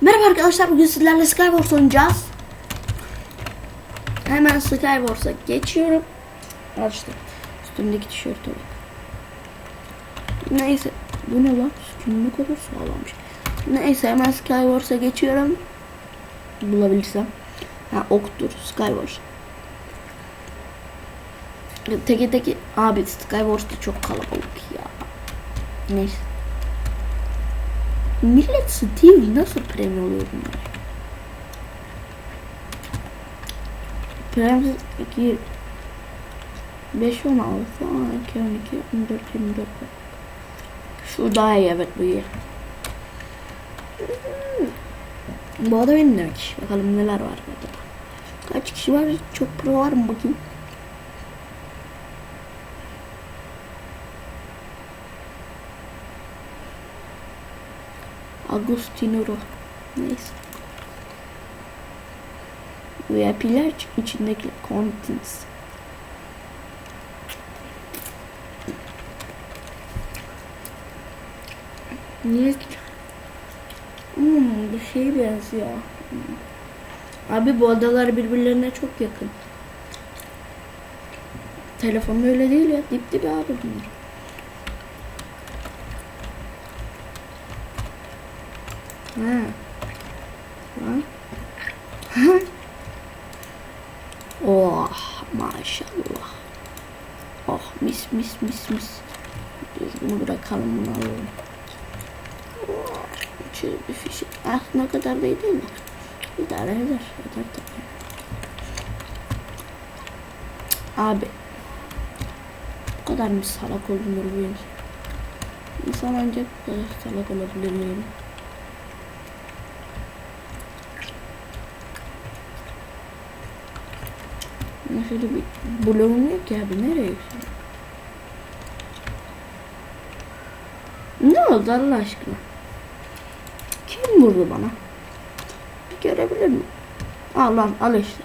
Merhaba arkadaşlar bugün sizlerle Skywars oynayacağız. Hemen Skywars'a geçiyorum. İşte üstümdeki tişörtü bak. Neyse bu ne lan? Skin ne kadar sağlammış. Neyse hemen Skywars'a geçiyorum. Bulabilirsem. Ha oktur Skywars. Teke teke abi Skywars'ta çok kalabalık ya. Neyse. Millet Steve nasıl premium oluyor bunlar? Premium 2 5 16 2 12 14 24 Şu daha iyi evet bu iyi. Bu arada benim demek. Bakalım neler var burada. Kaç kişi var? Çok pro var mı bakayım? Agustinuro. Neyse. VIP'ler içindeki contents. Niye? Hmm, bu şey benziyor. Hmm. Abi bu adalar birbirlerine çok yakın. Telefon öyle değil ya. Dip dibe abi bunlar. Ha. Ha. Oh maşallah. Oh mis mis mis mis. Dur bunu bırakalım bunu alalım. Oh, bir fişi. Ah ne kadar değil mi? İdare eder. Eder tabii. Abi. Bu kadar mı salak bu insan? İnsan ancak bu kadar salak olabilir miyim? Şöyle bir bloğum yok ya abi nereye yükseliyor? Ne oldu Allah aşkına? Kim vurdu bana? Bir görebilir miyim? Al lan al işte.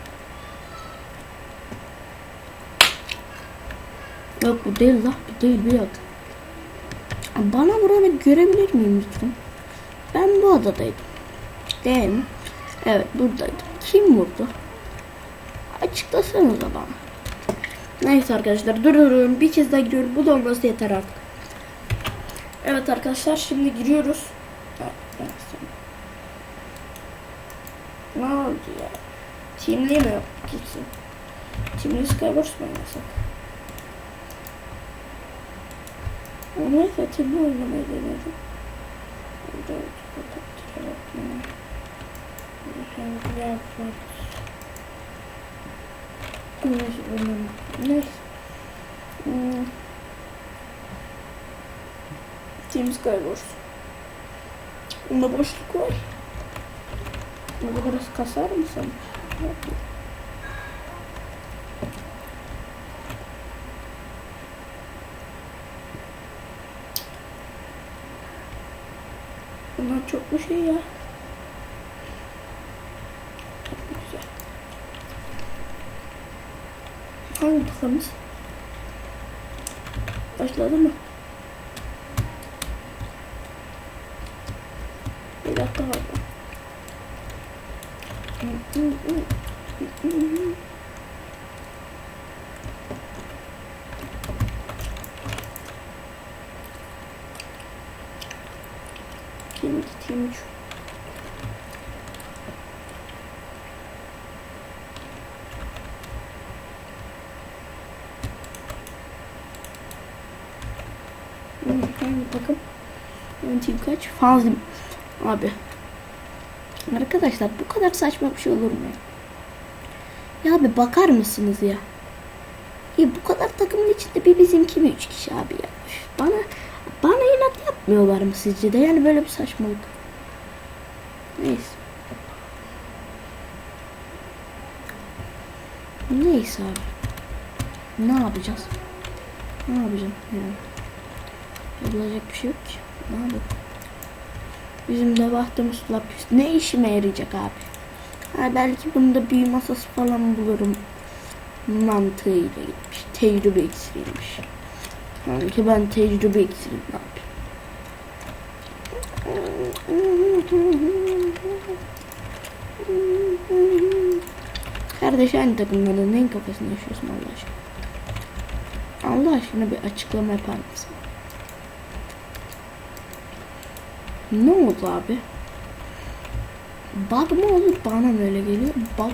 Yok bu değil la bu değil bir dakika. Bana vuranı görebilir miyim lütfen? Ben bu adadaydım. Değil mi? Evet buradaydım. Kim vurdu? Açıklasanıza bana. Neyse arkadaşlar duruyorum. Bir kez daha giriyorum. Bu da olması yeter artık. Evet arkadaşlar şimdi giriyoruz. Ne oldu ya? Teamli mi yok gitsin? Teamli Skywars mı oynasak? Neyse teamli oynamayı denedim. Burada fotoğrafçılar bakmıyor. Şimdi yapmak. Neyse önemli. Neyse. Hmm. Team Skywars. Bunda boşluk var. Burada biraz kasar mı sen? Bunlar çok bir şey ya. Çok güzel. Hangi takımız? Başladı mı? Bir dakika var. Kim kim Hangi takım? Yönetim kaç? Fazlim. Abi. Arkadaşlar bu kadar saçma bir şey olur mu? Ya abi bakar mısınız ya? Ya bu kadar takımın içinde bir bizimki mi üç kişi abi ya? Bana bana inat yapmıyorlar mı sizce de? Yani böyle bir saçmalık. Neyse. Neyse abi. Ne yapacağız? Ne yapacağım yani? Yapılacak bir şey yok ki. Ne yapayım? Bizim nebahtımız lapis. Ne işime yarayacak abi? Ha, belki bunda büyü masası falan bulurum. Mantığıyla gitmiş. Tecrübe eksilmiş. Sanki ben tecrübe eksildim ne yapayım? Kardeş aynı takımlarda neyin kafasını yaşıyorsun Allah aşkına? Allah aşkına bir açıklama yapar mısın? Ne oldu abi? Bug mı olur? Bana mı öyle geliyor? Bug.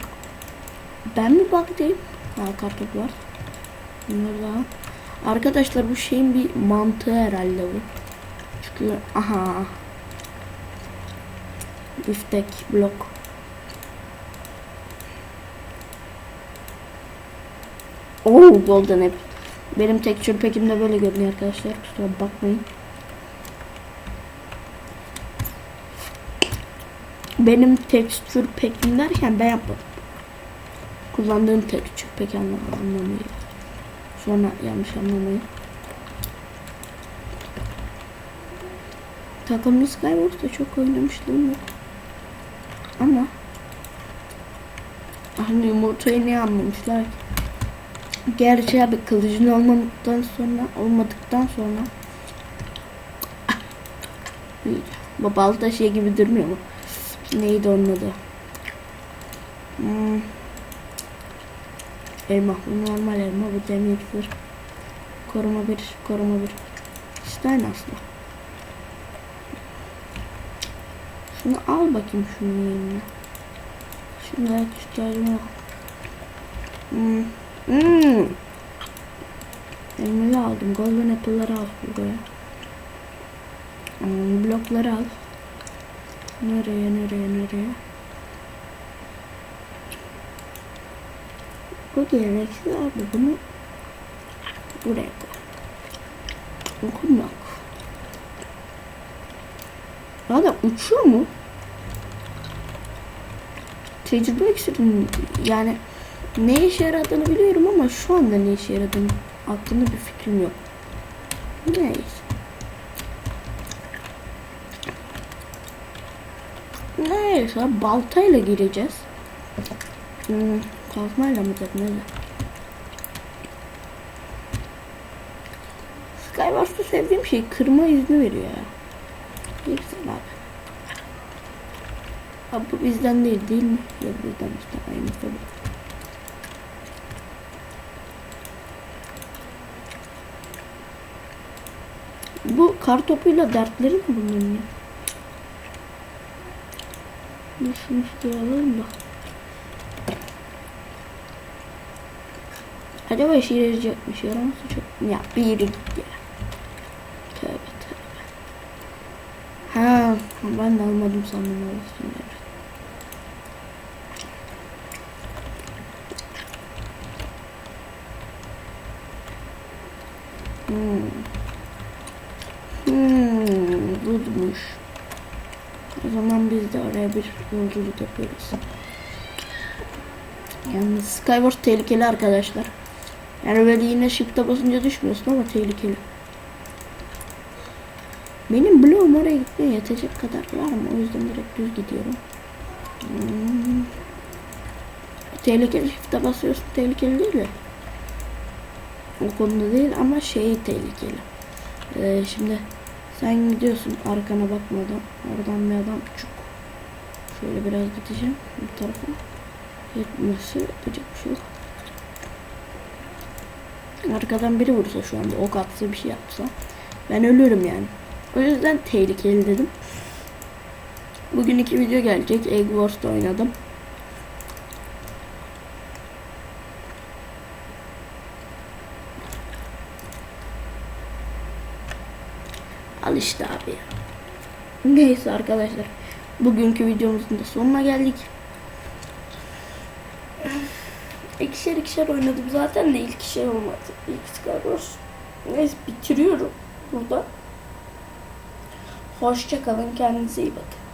Ben mi bug değilim? Ha kartopu var. Bunlar daha. Arkadaşlar bu şeyin bir mantığı herhalde bu. Çünkü aha. Biftek blok. Oo golden apple. Benim texture pack'imde böyle görünüyor arkadaşlar. Kusura bakmayın. Benim texture pack'im derken ben yapmadım. Kullandığım pack anlam- anlamıyla. Sonra yanlış anlamayın. Takımlı Skywars'ta çok oynamışlığım. Ama hani yumurtayı ne anlamışlar ki? Gerçi abi kılıcın olmadıktan sonra olmadıktan sonra bu balta şey gibi durmuyor mu? Neydi onun adı? Hmm. Elma. Bu normal elma. Bu demir. Koruma bir. Koruma bir. İşte aynı aslında. Şunu al bakayım şunun yerine. Şimdi belki ihtiyacım yok. Hmm. Hmm. Elmayı aldım. Golden apple'ları al buraya. Hmm, blokları al. Nereye nereye nereye? Bu gereksiz abi bunu buraya koy. Okum yok. Ya da uçuyor mu? Tecrübe iksirin yani ne işe yaradığını biliyorum ama şu anda ne işe yaradığını hakkında bir fikrim yok. Neyse. Neyse baltayla gireceğiz. Hmm, kazmayla mı dedim öyle. Skywars'ta sevdiğim şey kırma izni veriyor ya. Güzel abi. Abi bu bizden değil değil mi? Yok bizden bizden aynı tabii. Bu kar topuyla dertleri mi bunların ya? Şunu şuraya alalım da. Acaba işe yarayacakmış yaramazsa çok... Ya bir ya. Tövbe tövbe. Ha, ben de almadım sandım orasını. Hmm. Hmm, buzmuş. O zaman biz de oraya bir yolculuk yapıyoruz. Yalnız Skyward tehlikeli arkadaşlar. Yani böyle yine shift'e basınca düşmüyorsun ama tehlikeli. Benim bloğum oraya gitmeye yetecek kadar var mı? O yüzden direkt düz gidiyorum. Hmm. Tehlikeli shift'e basıyorsun tehlikeli değil mi? O konuda değil ama şey tehlikeli. Ee, şimdi sen gidiyorsun arkana bakmadan. Oradan bir adam çuk. Şöyle biraz gideceğim bu tarafa. Yetmesi yapacak bir şey yok. Arkadan biri vursa şu anda ok atsa bir şey yapsa ben ölürüm yani. O yüzden tehlikeli dedim. Bugün iki video gelecek. Egg Wars'ta oynadım. Al işte abi ya. Neyse arkadaşlar. Bugünkü videomuzun da sonuna geldik. İkişer ikişer oynadım zaten de ilk şey olmadı. İlk Skywars. Neyse bitiriyorum burada. Hoşça kalın kendinize iyi bakın.